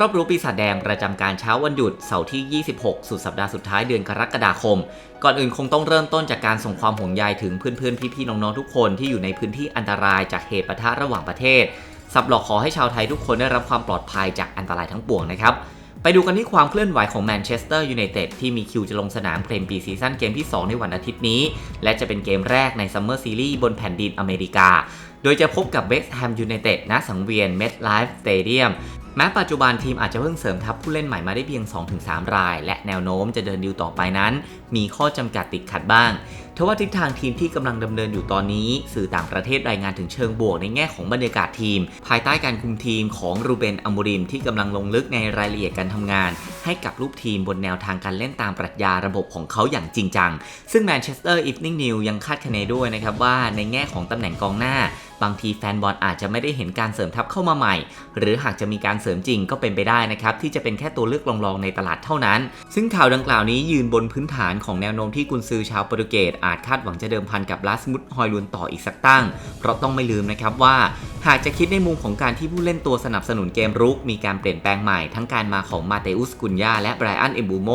รอบรู้ปีศาจแดงประจำการเช้าวันหยุดเสาร์ที่ 26 สุดสัปดาห์สุดท้ายเดือนกรกฎาคม ก่อนอื่นคงต้องเริ่มต้นจากการส่งความห่วงใยถึงเพื่อนๆ พี่ๆ น้องๆ ทุกคนที่อยู่ในพื้นที่อันตรายจากเหตุปะทะระหว่างประเทศ สับหลอกขอให้ชาวไทยทุกคนได้รับความปลอดภัยจากอันตรายทั้งปวงนะครับ ไปดูกันที่ความเคลื่อนไหวของแมนเชสเตอร์ยูไนเต็ดที่มีคิวจะลงสนามเพลนปีซีซั่นเกมที่ 2 ในวันอาทิตย์นี้ และจะเป็นเกมแรกในซัมเมอร์ซีรีส์บนแผ่นดินอเมริกา โดยจะพบกับเวสต์แฮมยูไนเต็ดณสังเวียนเมดไลฟ์สเตเดียม แม้ปัจจุบันทีมอาจจะเพิ่งเสริมทัพผู้เล่นใหม่มาได้เพียง 2-3 ราย และแนวโน้มจะเดินดิวต่อไปนั้น มีข้อจำกัดติดขัดบ้างทว่าทิศทางทีมที่กำลังดำเนินอยู่ตอนนี้ สื่อต่างประเทศรายงานถึงเชิงบวกในแง่ของบรรยากาศทีม ภายใต้การคุมทีมของรูเบนอัมบูริมที่กำลังลงลึกในรายละเอียดการทำงาน ให้กับลูกทีมบนแนวทางการเล่นตามปรัชญาระบบของเขาอย่างจริงจัง ซึ่งแมนเชสเตอร์อีฟนิ่งนิวยังคาดคะเนด้วยนะครับว่าในแง่ของตำแหน่งกองหน้า บางทีแฟนบอลอาจจะไม่ได้เห็นการเสริมทัพเข้ามาใหม่ หรือหากจะมีการเสริมจริงก็เป็นไปได้นะครับที่จะเป็นแค่ตัวเลือกรองๆในตลาดเท่านั้น ซึ่งข่าวดังกล่าวนี้ยืนบนพื้นฐานของแนวโน้มที่กุนซือชาวโปรตุเกสอาจคาดหวังจะเดิมพันกับลาสมุดฮอยลุนต่ออีกสักตั้ง เพราะต้องไม่ลืมนะครับว่า หากจะคิดในมุมของการที่ผู้เล่นตัวสนับสนุนเกมรุก มีการเปลี่ยนแปลงใหม่ทั้งการมาของมาเตอุสกุนยาและไบรอันเอมบูโม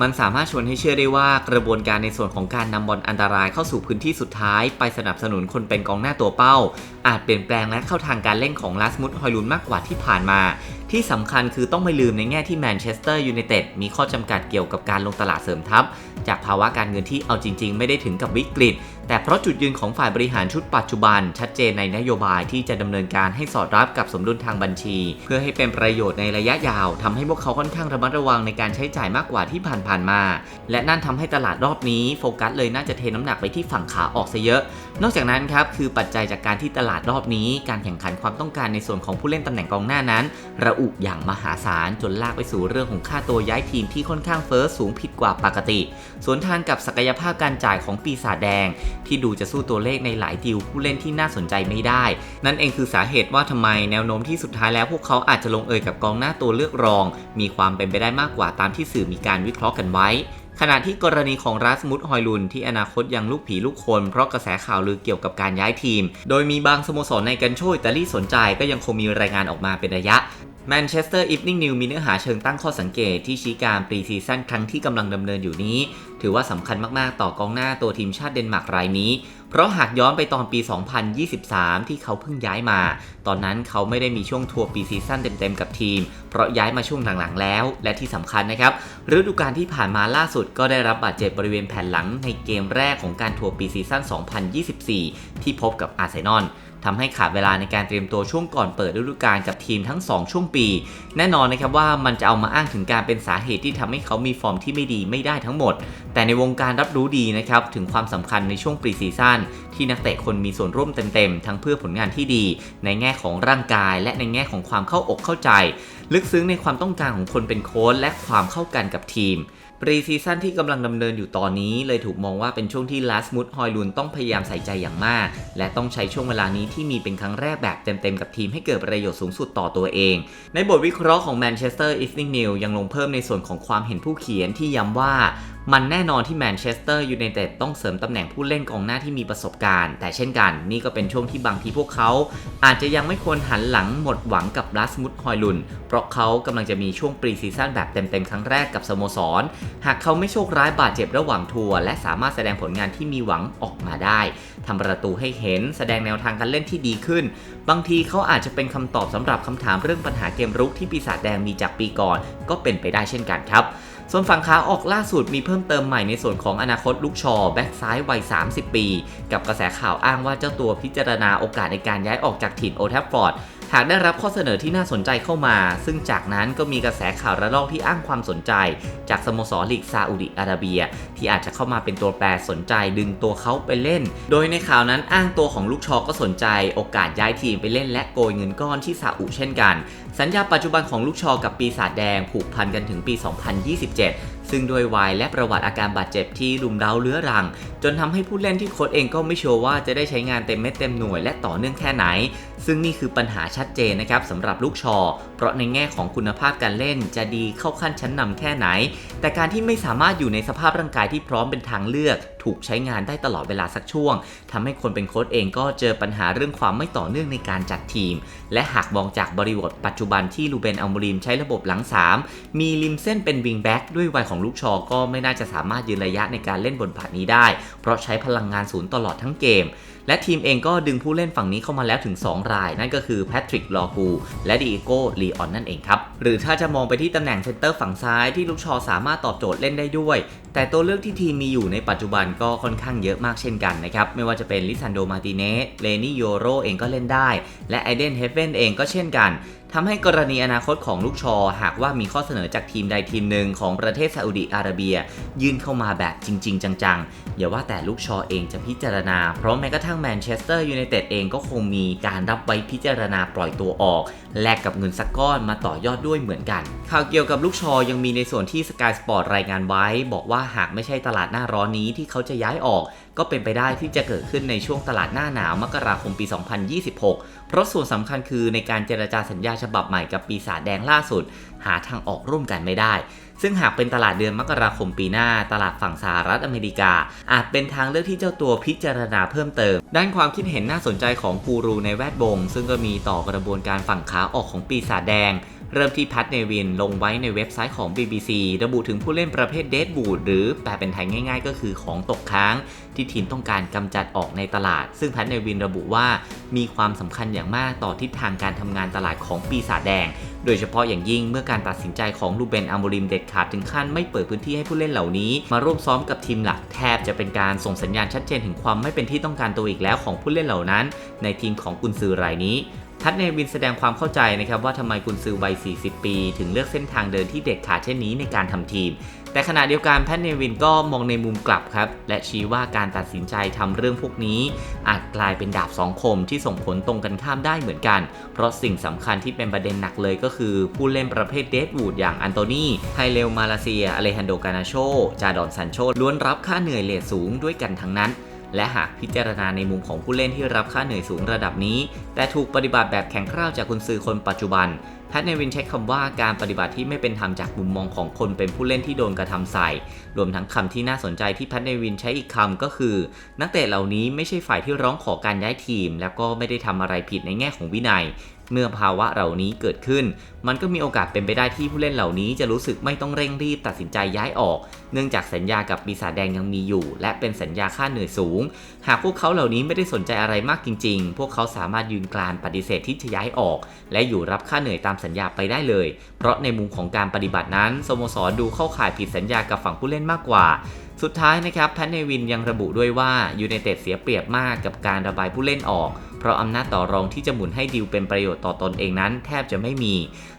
มันสามารถชวนให้เชื่อได้ว่ากระบวนการในส่วนของการนำบอลอันตรายเข้าสู่พื้นที่สุดท้าย ไปสนับสนุนคนเป็นกองหน้าตัวเป้าอาจเปลี่ยนแปลงและเข้าทางการเล่นของลาสมุดฮอยลุนมากกว่าที่ผ่านมา ที่สำคัญคือต้องไม่ลืมในแง่ที่แมนเชสเตอร์ยูไนเต็ดมีข้อจำกัดเกี่ยวกับการลงตลาดเสริมทัพ จากภาวะการเงินที่เอาจริง ๆ ไม่ได้ถึงกับวิกฤตแต่เพราะจุดยืนของฝ่ายบริหารชุดปัจจุบัน ชัดเจนในนโยบายที่จะดำเนินการให้สอดรับกับสมดุลทางบัญชี เพื่อให้เป็นประโยชน์ในระยะยาวทำให้พวกเขาค่อนข้างระมัดระวังในการใช้จ่ายมากกว่าที่ผ่านๆมา และนั่นทำให้ตลาดรอบนี้โฟกัสเลยน่าจะเทน้ำหนักไปที่ฝั่งขาออกซะเยอะ นอกจากนั้นครับคือปัจจัยจากการที่ตลาดรอบนี้ การแข่งขันความต้องการในส่วนของผู้เล่นตำแหน่งกองหน้านั้น ระอุอย่างมหาศาลจนลากไปสู่เรื่องของค่าตัวย้ายทีมที่ค่อนข้างเฟ้อสูงผิดกว่าปกติ สวนทางกับศักยภาพการจ่ายของปีศาจแดงที่ดูจะสู้ตัวเลขในหลายดีลผู้เล่นที่น่าสนใจไม่ได้ นั่นเองคือสาเหตุว่าทำไมแนวโน้มที่สุดท้ายแล้วพวกเขาอาจจะลงเอยกับกองหน้าตัวเลือกรอง มีความเป็นไปได้มากกว่าตามที่สื่อมีการวิเคราะห์กันไว้ขณะที่กรณีของรัสมุดฮอยลุนที่อนาคตยังลูกผีลูกคน เพราะกระแสข่าวลือเกี่ยวกับการย้ายทีม โดยมีบางสโมสรในกันโชยอิตาลีสนใจก็ยังคงมีรายงานออกมาเป็นระยะ แมนเชสเตอร์อีฟนิ่งนิวมีเนื้อหาเชิงตั้งข้อสังเกตที่ชี้การปรีซีซั่นครั้งที่กำลังดำเนินอยู่นี้ ถือว่าสำคัญมาก ๆ ต่อกองหน้าตัวทีมชาติเดนมาร์กรายนี้ เพราะหากย้อนไปตอนปี 2023 ที่เขาเพิ่งย้ายมา ตอนนั้นเขาไม่ได้มีช่วงทัวร์ปีซีซั่นเต็ม ๆ กับทีม เพราะย้ายมาช่วงหลัง ๆ แล้ว และที่สำคัญนะครับฤดูกาลที่ผ่านมาล่าสุดก็ได้รับบาดเจ็บบริเวณแผ่นหลังในเกมแรกของการทัวร์ปีซีซั่น 2024 ที่พบกับอาร์เซนอล ทำให้ขาดเวลาในการเตรียมตัวช่วงก่อนเปิดฤดูกาลกับทีมทั้ง 2 ช่วงปี แน่นอนนะครับว่ามันจะเอามาอ้างถึงการเป็นสาเหตุที่ทำให้เขามีฟอร์มที่ไม่ดีไม่ได้ทั้งหมด แต่ในวงการรับรู้ดีนะครับถึงความสำคัญในช่วงปรีซีซั่นที่นักเตะคนมีส่วนร่วมเต็มๆ ทั้งเพื่อผลงานที่ดี ในแง่ของร่างกาย และในแง่ของความเข้าอกเข้าใจ ลึกซึ้งในความต้องการของคนเป็นโค้ชและความเข้ากันกับทีม ปรีซีซั่นที่กำลังดำเนินอยู่ตอนนี้เลยถูกมองว่าเป็นช่วงที่ลาสมุดฮอยลุนต้องพยายามใส่ใจอย่างมาก และต้องใช้ช่วงเวลานี้ที่มีเป็นครั้งแรกแบบเต็มๆกับทีมให้เกิดประโยชน์สูงสุดต่อตัวเอง ในบทวิเคราะห์ของ Manchester Evening News ยังลงเพิ่มในส่วนของความเห็นผู้เขียนที่ย้ำว่ามันแน่นอนที่แมนเชสเตอร์ยูไนเต็ดต้องเสริมตำแหน่งผู้เล่นกองหน้าที่มีประสบการณ์ แต่เช่นกันนี่ก็เป็นช่วงที่บางทีพวกเขา อาจจะยังไม่ควรหันหลังหมดหวังกับลาสมุดฮอยลุน เพราะเขากำลังจะมีช่วงปรีซีซั่นแบบเต็มๆ ครั้งแรกกับสโมสร หากเขาไม่โชคร้ายบาดเจ็บระหว่างทัวร์และสามารถแสดงผลงานที่มีหวังออกมาได้ทำประตูให้เห็นแสดงแนวทางการเล่นที่ดีขึ้น บางทีเขาอาจจะเป็นคำตอบสำหรับคำถามเรื่องปัญหาเกมรุกที่ปีศาจแดงมีจากปีก่อน ก็เป็นไปได้เช่นกันครับ ส่วนฝั่งขาออกล่าสุดมีเพิ่มเติมใหม่ในส่วนของอนาคตลูกชอแบ็กซ้ายวัย 30 ปี กับกระแสข่าวอ้างว่าเจ้าตัวพิจารณาโอกาสในการย้ายออกจากถิ่นโอทัฟฟอร์ดหากได้รับข้อเสนอที่น่าสนใจเข้ามา ซึ่งจากนั้นก็มีกระแสข่าวระลอกที่อ้างความสนใจ จากสโมสรลีกซาอุดิอาระเบีย ที่อาจจะเข้ามาเป็นตัวแปรสนใจดึงตัวเขาไปเล่น โดยในข่าวนั้นอ้างตัวของลูกชอก็สนใจ โอกาสย้ายทีมไปเล่นและโกยเงินก้อนที่ซาอุเช่นกัน สัญญาปัจจุบันของลูกชอกับปีศาจแดงผูกพันกันถึงปี 2027 ซึ่งด้วยวัยและประวัติอาการบาดเจ็บที่รุมเร้าเรื้อรัง จนทำให้ผู้เล่นที่โค้ชเองก็ไม่ชัวร์ว่าจะได้ใช้งานเต็มเม็ดเต็มหน่วยและต่อเนื่องแค่ไหน ซึ่งนี่คือปัญหาชัดเจนนะครับสำหรับลูกชอ เพราะในแง่ของคุณภาพการเล่นจะดีเข้าขั้นชั้นนำแค่ไหน แต่การที่ไม่สามารถอยู่ในสภาพร่างกายที่พร้อมเป็นทางเลือก ถูกใช้งานได้ตลอดเวลาสักช่วงทำให้คนเป็นโค้ชเองก็เจอปัญหาเรื่องความไม่ต่อเนื่องในการจัดทีม และหากมองจากบริบทปัจจุบันที่ลูเบนอัลโมริมใช้ระบบหลัง 3 มีริมเส้นเป็นวิงแบ็กด้วยวัยของลูกชอก็ไม่น่าจะสามารถยืนระยะในการเล่นบนผ่านนี้ได้ เพราะใช้พลังงานศูนย์ตลอดทั้งเกมและทีมเองก็ดึงผู้เล่นฝั่งนี้เข้ามาแล้วถึง 2 ราย นั่นก็คือแพทริกลอกูและดิโก้ลีออนนั่นเองครับ หรือถ้าจะมองไปที่ตำแหน่งเซนเตอร์ฝั่งซ้ายที่ลูกชอสามารถตอบโจทย์เล่นได้ด้วย แต่ตัวเลือกที่ทีมมีอยู่ในปัจจุบันก็ค่อนข้างเยอะมากเช่นกันนะครับ ไม่ว่าจะเป็นลิซันโดมาติเนสเลนี่โยโรเองก็เล่นได้ และไอเดนเฮเวนเองก็เช่นกันทำให้กรณีอนาคตของลูกชอ หากว่ามีข้อเสนอจากทีมใดทีมหนึ่งของประเทศซาอุดิอาระเบีย ยื่นเข้ามาแบบจริง ๆ จังๆอย่าว่าแต่ลูกชอเองจะพิจารณาเพราะแม้กระทั่งแมนเชสเตอร์ยูไนเต็ดเองก็คงมีการรับไว้พิจารณาปล่อยตัวออก แลกกับเงินสักก้อนมาต่อยอดด้วยเหมือนกัน ข่าวเกี่ยวกับลูกชอยังมีในส่วนที่ Sky Sport รายงานไว้ บอกว่าหากไม่ใช่ตลาดหน้าร้อนนี้ที่เขาจะย้ายออก ก็เป็นไปได้ที่จะเกิดขึ้นในช่วงตลาดหน้าหนาวมกราคมปี 2026 เพราะส่วนสำคัญคือในการเจรจาสัญญาฉบับใหม่กับปีศาจแดงล่าสุด หาทางออกร่วมกันไม่ได้ ซึ่งหากเป็นตลาดเดือนมกราคมปีหน้า ตลาดฝั่งสหรัฐอเมริกา อาจเป็นทางเลือกที่เจ้าตัวพิจารณาเพิ่มเติม ด้านความคิดเห็นน่าสนใจของกูรูในแวดวง ซึ่งก็มีต่อกระบวนการฝั่งขาออกของปีศาจแดงเริ่มที่แพทเนวินลงไว้ในเว็บไซต์ของ BBC ระบุถึงผู้เล่นประเภทเดดบูดหรือแปลเป็นไทยง่ายๆ ก็คือของตกค้าง ที่ทีมต้องการกำจัดออกในตลาด ซึ่งแพทเนวินระบุว่ามีความสำคัญอย่างมากต่อทิศทางการทำงานตลาดของปีศาจแดง โดยเฉพาะอย่างยิ่งเมื่อการตัดสินใจของลูเบนอัมโมริมเด็ดขาดถึงขั้นไม่เปิดพื้นที่ให้ผู้เล่นเหล่านี้ มาร่วมซ้อมกับทีมหลักแทบจะเป็นการส่งสัญญาณชัดเจนถึงความไม่เป็นที่ต้องการตัวอีกแล้วของผู้เล่นเหล่านั้น ในทีมของกุนซือรายนี้ทัดเนวินแสดงความเข้าใจนะครับว่าทำไมกุนซือวัย 40 ปี ถึงเลือกเส้นทางเดินที่เด็ดขาดเช่นนี้ในการทำทีม แต่ขณะเดียวกันแพทเนวินก็มองในมุมกลับครับ และชี้ว่าการตัดสินใจทำเรื่องพวกนี้ อาจกลายเป็นดาบสองคมที่ส่งผลตรงกันข้ามได้เหมือนกัน เพราะสิ่งสำคัญที่เป็นประเด็นหนักเลยก็คือ ผู้เล่นประเภทเดดวูดอย่างอันโตนีไฮเลลมาลาเซียอเลฮันโดกานาโช จาดอนซันโชล้วนรับค่าเหนื่อยเลทสูงด้วยกันทั้งนั้นและหากพิจารณาในมุมของผู้เล่นที่รับค่าเหนื่อยสูงระดับนี้ แต่ถูกปฏิบัติแบบแข็งกร้าวจากคุณซื้อคนปัจจุบัน แพทเนวินใช้คำว่าการปฏิบัติที่ไม่เป็นธรรมจากมุมมองของคนเป็นผู้เล่นที่โดนกระทำใส่ รวมทั้งคำที่น่าสนใจที่แพทเนวินใช้อีกคำก็คือ นักเตะเหล่านี้ไม่ใช่ฝ่ายที่ร้องขอการย้ายทีม แล้วก็ไม่ได้ทำอะไรผิดในแง่ของวินัย เมื่อภาวะเหล่านี้เกิดขึ้น มันก็มีโอกาสเป็นไปได้ที่ผู้เล่นเหล่านี้จะรู้สึกไม่ต้องเร่งรีบตัดสินใจย้ายออก เนื่องจากสัญญากับปีศาจแดงยังมีอยู่ และเป็นสัญญาค่าเหนื่อยสูง หากพวกเขาเหล่านี้ไม่ได้สนใจอะไรมากจริง ๆ พวกเขาสามารถยืนกรานปฏิเสธที่จะย้ายออก และอยู่รับค่าเหนื่อยตามสัญญาไปได้เลย เพราะในมุมของการปฏิบัตินั้นสโมสรดูเข้าข่ายผิดสัญญากับฝั่งผู้เล่นมากกว่าสุดท้ายนะครับแพทเนวินยังระบุด้วยว่ายูไนเต็ดเสียเปรียบมากกับการระบายผู้เล่นออก เพราะอำนาจต่อรองที่จะหมุนให้ดีลเป็นประโยชน์ต่อตนเองนั้น แทบจะไม่มี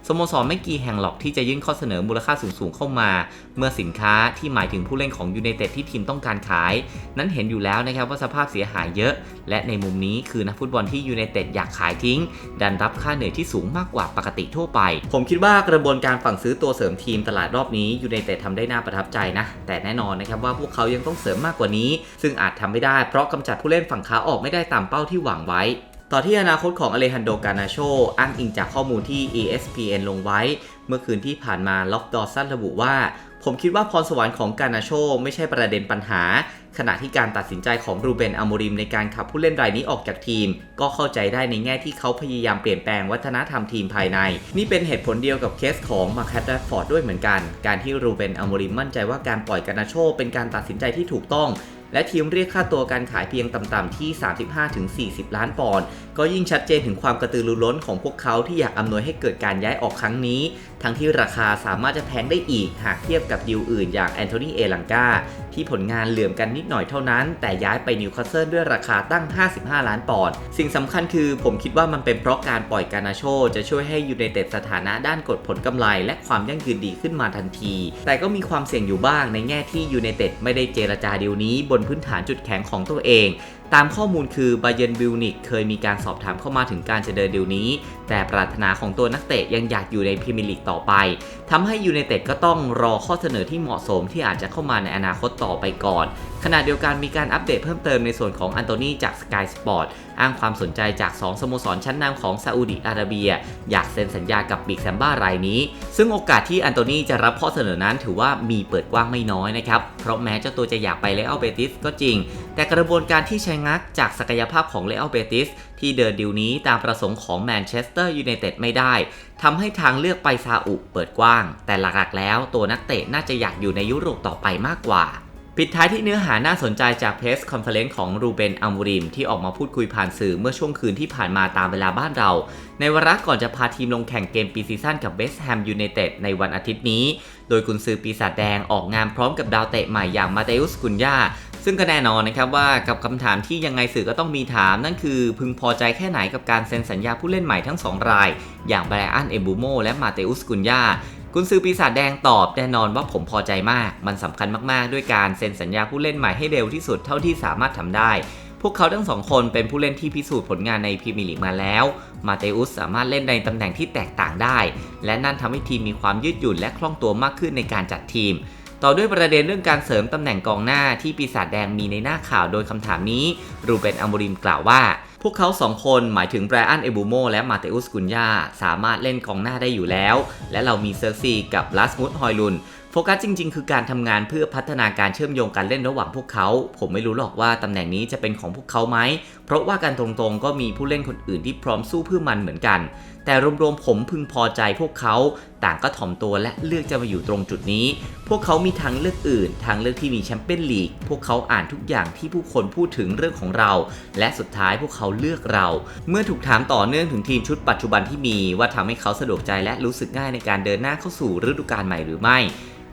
สโมสรไม่กี่แห่งหรอกที่จะยื่นข้อเสนอมูลค่าสูงๆเข้ามา เมื่อสินค้าที่หมายถึงผู้เล่นของยูไนเต็ดที่ทีมต้องการขาย นั้นเห็นอยู่แล้วนะครับว่าสภาพเสียหายเยอะ และในมุมนี้คือนักฟุตบอลที่ยูไนเต็ดอยากขายทิ้ง ดันรับค่าเหนื่อยที่สูงมากกว่าปกติทั่วไป ผมคิดว่ากระบวนการฝั่งซื้อตัวเสริมทีมตลาดรอบนี้ยูไนเต็ดทำได้น่าประทับใจนะ แต่แน่นอนนะครับว่าพวกเขายังต้องเสริมมากกว่านี้ ซึ่งอาจทำไม่ได้เพราะกำจัดผู้เล่นฝั่งขาออกไม่ได้ตามเป้าที่หวังไว้ ต่อที่อนาคตของอเลฮันโดกานาโชอ้างอิงจากข้อมูลที่ ESPN ลงไว้ เมื่อคืนที่ผ่านมาล็อกดอสันระบุว่า ผมคิดว่าพรสวรรค์ของกานาโชไม่ใช่ประเด็นปัญหา ขณะที่การตัดสินใจของรูเบนอโมริมในการขับผู้เล่นรายนี้ออกจากทีม ก็เข้าใจได้ในแง่ที่เขาพยายามเปลี่ยนแปลงวัฒนธรรมทีมภายใน นี่เป็นเหตุผลเดียวกับเคสของมาคัตแรดฟอร์ดด้วยเหมือนกัน การที่รูเบนอโมริมมั่นใจว่าการปล่อยกานาโชเป็นการตัดสินใจที่ถูกต้อง และทีมเรียกค่าตัวการขายเพียงต่ำๆที่ 35-40 ล้านปอนด์ก็ยิ่งชัดเจนถึงความกระตือรือร้นของพวกเขาที่อยากอำนวยให้เกิดการย้ายออกครั้งนี้ ทั้งที่ราคาสามารถจะแพงได้อีกหากเทียบกับดีลอื่นอย่างแอนโทนีเอลังกาที่ผลงานเหลื่อมกันนิดหน่อยเท่านั้น แต่ย้ายไปนิวคาสเซิลด้วยราคาตั้ง 55 ล้านปอนด์สิ่งสำคัญคือผมคิดว่ามันเป็นเพราะการปล่อยการนาโช จะช่วยให้ยูไนเต็ดสถานะด้านกดผลกำไร และความยั่งยืนดีขึ้นมาทันที แต่ก็มีความเสี่ยงอยู่บ้างในแง่ที่ยูไนเต็ดไม่ได้เจรจาดีลนี้บนพื้นฐานจุดแข็งของตัวเองตามข้อมูลคือบาเยนบิลนิกเคยมีการสอบถามเข้ามาถึงการจะเดินดีลนี้ แต่ปรารถนาของตัวนักเตะยังอยากอยู่ในพรีเมียร์ลีกต่อไป ทำให้ยูไนเต็ดก็ต้องรอข้อเสนอที่เหมาะสมที่อาจจะเข้ามาในอนาคตต่อไปก่อน ขณะเดียวกันมีการอัปเดตเพิ่มเติมในส่วนของอันโตนีจาก Sky Sport อ้างความสนใจจาก 2 สโมสรชั้นนำของซาอุดิอาระเบีย อยากเซ็นสัญญากับบิกแซมบ้ารายนี้ ซึ่งโอกาสที่อันโตนีจะรับข้อเสนอนั้นถือว่ามีเปิดกว้างไม่น้อยนะครับ เพราะแม้เจ้าตัวจะอยากไปเลอัลเบติสก็จริง แต่กระบวนการที่ใช้งักจากศักยภาพของเลอัลเบติส ที่เดินดิวนี้ตามประสงค์ของแมนเชสเตอร์ยูไนเต็ดไม่ได้ทำให้ทางเลือกไปซาอุเปิดกว้าง แต่หลักๆแล้วตัวนักเตะน่าจะอยากอยู่ในยุโรปต่อไปมากกว่าปิดท้ายที่เนื้อหาน่าสนใจจากเพสคอนเฟลเลนซ์ของรูเบนอัมบูริม ที่ออกมาพูดคุยผ่านสื่อเมื่อช่วงคืนที่ผ่านมาตามเวลาบ้านเรา ในวาระก่อนจะพาทีมลงแข่งเกมปีซีซั่นกับเวสต์แฮมยูไนเต็ดในวันอาทิตย์นี้ โดยกุนซือปีศาจแดงออกงานพร้อมกับดาวเตะใหม่อย่างมาเตอุสกุนยา ซึ่งก็แน่นอนนะครับว่ากับคำถามที่ยังไงสื่อก็ต้องมีถาม นั่นคือพึงพอใจแค่ไหนกับการเซ็นสัญญาผู้เล่นใหม่ทั้งสองราย อย่างไบรอันเอบูโมและมาเตอุสกุนยากุนซือปีศาจแดงตอบแน่นอนว่าผมพอใจมาก มันสำคัญมากๆ ด้วยการเซ็นสัญญาผู้เล่นใหม่ให้เร็วที่สุดเท่าที่สามารถทำได้ พวกเขาทั้งสองคนเป็นผู้เล่นที่พิสูจน์ผลงานในพรีเมียร์ลีกมาแล้ว มาเตอุสสามารถเล่นในตำแหน่งที่แตกต่างได้ และนั่นทำให้ทีมมีความยืดหยุ่นและคล่องตัวมากขึ้นในการจัดทีม ต่อด้วยประเด็นเรื่องการเสริมตำแหน่งกองหน้าที่ปีศาจแดงมีในหน้าข่าวโดยคำถามนี้ รูเบนอัมบูริมกล่าวว่า พวกเขาสองคนหมายถึงไบรอันเอบูโมและมาเตอุสกุนยาสามารถเล่นกองหน้าได้อยู่แล้ว และเรามีเซอร์ซีกับลัสมุดฮอยลุนโฟกัสจริง ๆ คือการทำงานเพื่อพัฒนาการเชื่อมโยงการเล่นระหว่างพวกเขา ผมไม่รู้หรอกว่าตำแหน่งนี้จะเป็นของพวกเขาไหม เพราะว่าการตรงๆ ก็มีผู้เล่นคนอื่นที่พร้อมสู้เพื่อมันเหมือนกัน แต่รวมๆผมพึงพอใจพวกเขาต่างก็ถ่อมตัวและเลือกจะมาอยู่ตรงจุดนี้ พวกเขามีทางเลือกอื่น ทางเลือกที่มีแชมเปี้ยนลีก พวกเขาอ่านทุกอย่างที่ผู้คนพูดถึงเรื่องของเรา และสุดท้ายพวกเขาเลือกเรา เมื่อถูกถามต่อเนื่องถึงทีมชุดปัจจุบันที่มีว่าทำให้เขาสะดวกใจและรู้สึกง่ายในการเดินหน้าเข้าสู่ฤดูกาลใหม่หรือไม่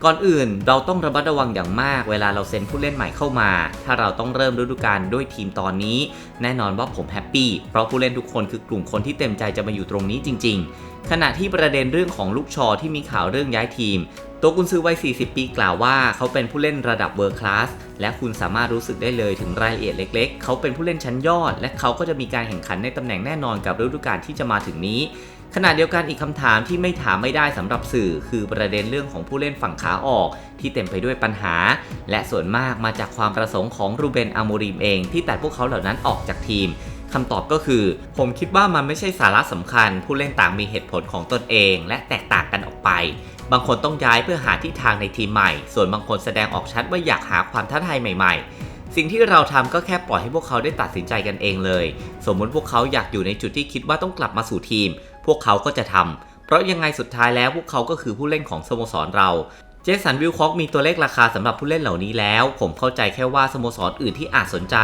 ก่อนอื่นเราต้องระมัดระวังอย่างมาก เวลาเราเซ็นผู้เล่นใหม่เข้ามา ถ้าเราต้องเริ่มฤดูกาลด้วยทีมตอนนี้ แน่นอนว่าผมแฮปปี้เพราะผู้เล่นทุกคนคือกลุ่มคนที่เต็มใจจะมาอยู่ตรงนี้จริง ๆ ขณะที่ประเด็นเรื่องของลูกชอที่มีข่าวเรื่องย้ายทีม ตัวกุนซือวัย 40 ปีกล่าวว่า เขาเป็นผู้เล่นระดับเวอร์คลาสและคุณสามารถรู้สึกได้เลยถึงรายละเอียดเล็ก ๆ เขาเป็นผู้เล่นชั้นยอด และเขาก็จะมีการแข่งขันในตำแหน่งแน่นอนกับฤดูกาลที่จะมาถึงนี้ ขณะเดียวกันอีกคำถามที่ไม่ถามไม่ได้สำหรับสื่อ คือประเด็นเรื่องของผู้เล่นฝั่งขาออก ที่เต็มไปด้วยปัญหา และส่วนมากมาจากความประสงค์ของรูเบนอามูริมเองที่ตัดพวกเขาเหล่านั้นออกจากทีมคำตอบก็คือ ผมคิดว่ามันไม่ใช่สาระสำคัญ ผู้เล่นต่างมีเหตุผลของตนเอง และแตกต่างกันออกไป บางคนต้องย้ายเพื่อหาที่ทางในทีมใหม่ ส่วนบางคนแสดงออกชัดว่าอยากหาความท้าทายใหม่ๆ สิ่งที่เราทำก็แค่ปล่อยให้พวกเขาได้ตัดสินใจกันเองเลย สมมุติพวกเขาอยากอยู่ในจุดที่คิดว่าต้องกลับมาสู่ทีม วกเขาก็จะทำเพราะยังไงสุดท้ายแล้วพวกเขาก็คือผู้เล่นของสโมสรเรา เจสันวิลคอกมีตัวเลขราคาสำหรับผู้เล่นเหล่านี้แล้ว ผมเข้าใจแค่ว่าสโมสรอื่นที่อาจสนใจ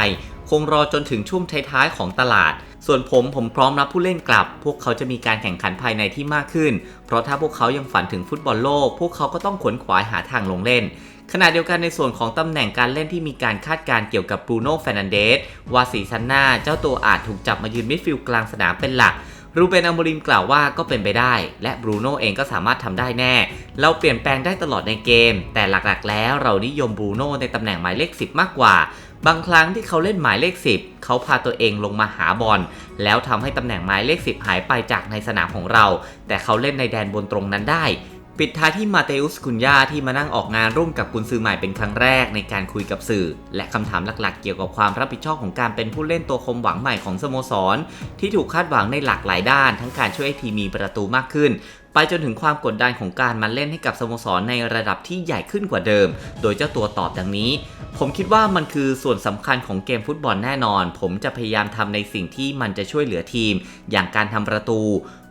คงรอจนถึงช่วงท้ายๆของตลาด ส่วนผมผมพร้อมรับผู้เล่นกลับ พวกเขาจะมีการแข่งขันภายในที่มากขึ้น เพราะถ้าพวกเขายังฝันถึงฟุตบอลโลก พวกเขาก็ต้องขวนขวายหาทางลงเล่นขณะเดียวกันในส่วนของตำแหน่งการเล่นที่มีการคาดการเกี่ยวกับบรูโน่ เฟรนันเดสว่าซีซันนาเจ้าตัวอาจถูกจับมายืนมิดฟิลด์กลางสนามเป็นหลัก รูเบนอัมโมริมกล่าวว่าก็เป็นไปได้ และบรูโน่เองก็สามารถทำได้แน่ เราเปลี่ยนแปลงได้ตลอดในเกม แต่หลักๆ แล้วเรานิยมบรูโน่ในตำแหน่งหมายเลข 10 มากกว่า บางครั้งที่เขาเล่นหมายเลข 10 เขาพาตัวเองลงมาหาบอลแล้วทำให้ตำแหน่งหมายเลข 10 หายไปจากในสนามของเรา แต่เขาเล่นในแดนบนตรงนั้นได้ ปิดท้ายที่มาเตอุสคุนยาที่มานั่งออกงานร่วมกับกุนซือใหม่เป็นครั้งแรกในการคุยกับสื่อ และคำถามหลักๆ เกี่ยวกับความรับผิดชอบของการเป็นผู้เล่นตัวคมหวังใหม่ของสโมสร ที่ถูกคาดหวังในหลากหลายด้าน ทั้งการช่วยให้ทีมมีประตูมากขึ้นไปจนถึงความกดดันของการมาเล่นให้กับสโมสรในระดับที่ใหญ่ขึ้นกว่าเดิม โดยเจ้าตัวตอบดังนี้ ผมคิดว่ามันคือส่วนสำคัญของเกมฟุตบอลแน่นอน ผมจะพยายามทำในสิ่งที่มันจะช่วยเหลือทีม อย่างการทำประตู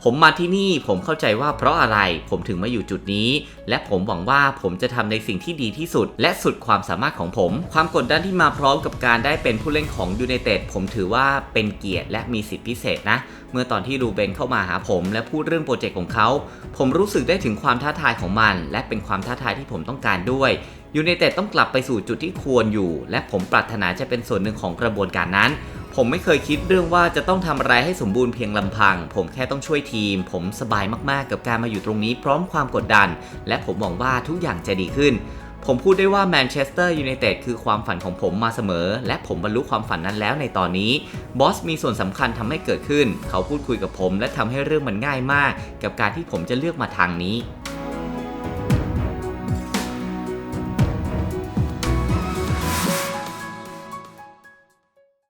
ผมมาที่นี่ผมเข้าใจว่าเพราะอะไรผมถึงมาอยู่จุดนี้ และผมหวังว่าผมจะทำในสิ่งที่ดีที่สุด และสุดความสามารถของผม ความกดดันที่มาพร้อมกับการได้เป็นผู้เล่นของยูไนเต็ดผมถือว่าเป็นเกียรติและมีสิทธิพิเศษนะ เมื่อตอนที่รูเบนเข้ามาหาผม และพูดเรื่องโปรเจกต์ของเขา ผมรู้สึกได้ถึงความท้าทายของมัน และเป็นความท้าทายที่ผมต้องการด้วยยูไนเต็ดต้องกลับไปสู่จุดที่ควรอยู่ และผมปรารถนาจะเป็นส่วนหนึ่งของกระบวนการนั้น ผมไม่เคยคิดเรื่องว่าจะต้องทำอะไรให้สมบูรณ์เพียงลำพัง ผมแค่ต้องช่วยทีม ผมสบายมากๆกับการมาอยู่ตรงนี้พร้อมความกดดัน และผมหวังว่าทุกอย่างจะดีขึ้น ผมพูดได้ว่าแมนเชสเตอร์ยูไนเต็ดคือความฝันของผมมาเสมอ และผมบรรลุความฝันนั้นแล้วในตอนนี้ บอสมีส่วนสำคัญทำให้เกิดขึ้น เขาพูดคุยกับผม และทำให้เรื่องมันง่ายมาก กับการที่ผมจะเลือกมาทางนี้